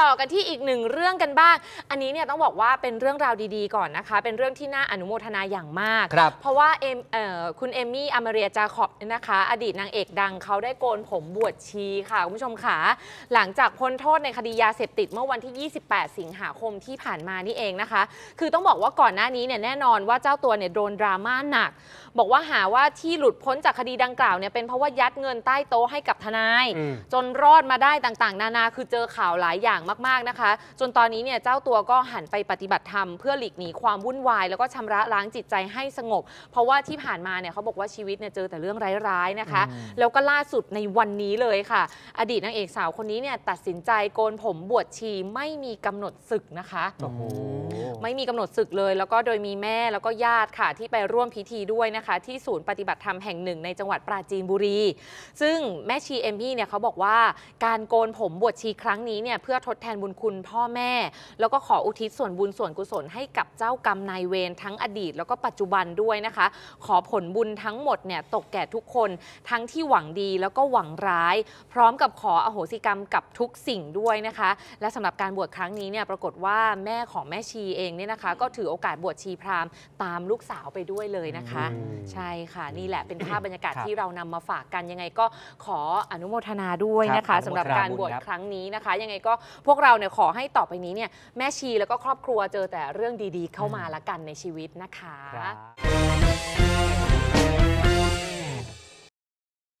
ต่อกันที่อีกหนึ่งเรื่องกันบ้าง อันนี้เนี่ยต้องบอกว่าเป็นเรื่องราวดีๆก่อนนะคะ เป็นเรื่องที่น่าอนุโมทนาอย่างมาก ครับ เพราะว่าเอมเอ่อคุณเอมมี่อเมเรียจาคอบเนี่ยนะคะ อดีตนางเอกดังเขาได้โกนผมบวชชีค่ะคุณผู้ชมค่ะ หลังจากพ้นโทษในคดียาเสพติดเมื่อวันที่ 28 สิงหาคมที่ผ่านมานี่เองนะคะ คือต้องบอกว่าก่อนหน้านี้เนี่ยแน่นอนว่าเจ้าตัวเนี่ยโดนดราม่าหนัก บอกว่าหาว่าที่หลุดพ้นจากคดีดังกล่าวเนี่ยเป็นเพราะว่ายัดเงินใต้โต๊ะให้กับทนาย อืม จนรอดมาได้ต่างๆ นานาคือเจอข่าวหลายอย่างมากๆนะคะ จนตอนนี้เนี่ยเจ้าตัวก็หันไปปฏิบัติธรรมเพื่อหลีกหนีความวุ่นวาย แล้วก็ชำระล้างจิตใจให้สงบ เพราะว่าที่ผ่านมาเนี่ยเขาบอกว่าชีวิตเนี่ยเจอแต่เรื่องร้ายๆนะคะ แล้วก็ล่าสุดในวันนี้เลยค่ะ อดีตนางเอกสาวคนนี้เนี่ยตัดสินใจโกนผมบวชชีไม่มีกำหนดศึกนะคะโอ้โหไม่มีกำหนดศึกเลย แล้วก็โดยมีแม่แล้วก็ญาติค่ะ ที่ไปร่วมพิธีด้วยนะคะ ที่ศูนย์ปฏิบัติธรรมแห่งหนึ่งในจังหวัดปราจีนบุรี ซึ่งแม่ชีเอมมี่เนี่ยเขาบอกว่าการโกนผมบวชชีครั้งนี้เนี่ยเพื่อทดแทนบุญคุณพ่อแม่ แล้วก็ขออุทิศส่วนบุญส่วนกุศลให้กับเจ้ากรรมนายเวรทั้งอดีต แล้วก็ปัจจุบันด้วยนะคะ ขอผลบุญทั้งหมดเนี่ยตกแก่ทุกคนทั้งที่หวังดีแล้วก็หวังร้าย พร้อมกับขออโหสิกรรมกับทุกสิ่งด้วยนะคะ และสำหรับการบวชครั้งนี้เนี่ยปรากฏว่าแม่ของแม่ชีเองเนี่ยนะคะ ก็ถือโอกาสบวชชีพราหมณ์ตามลูกสาวไปด้วยเลยนะคะอืมใช่ค่ะนี่แหละเป็นภาพบรรยากาศครับที่เรานำมาฝากกันยังไงก็ขออนุโมทนาด้วยนะครัคะบสำหรับการบวชอนุโมทนาบุญครับครั้งนี้นะคะ ยังไงก็พวกเราเนี่ยขอให้ต่อไปนี้เนี่ยแม่ชีแล้วก็ครอบครัวเจอแต่เรื่องดีๆ เข้ามาละกันในชีวิตนะคะครับ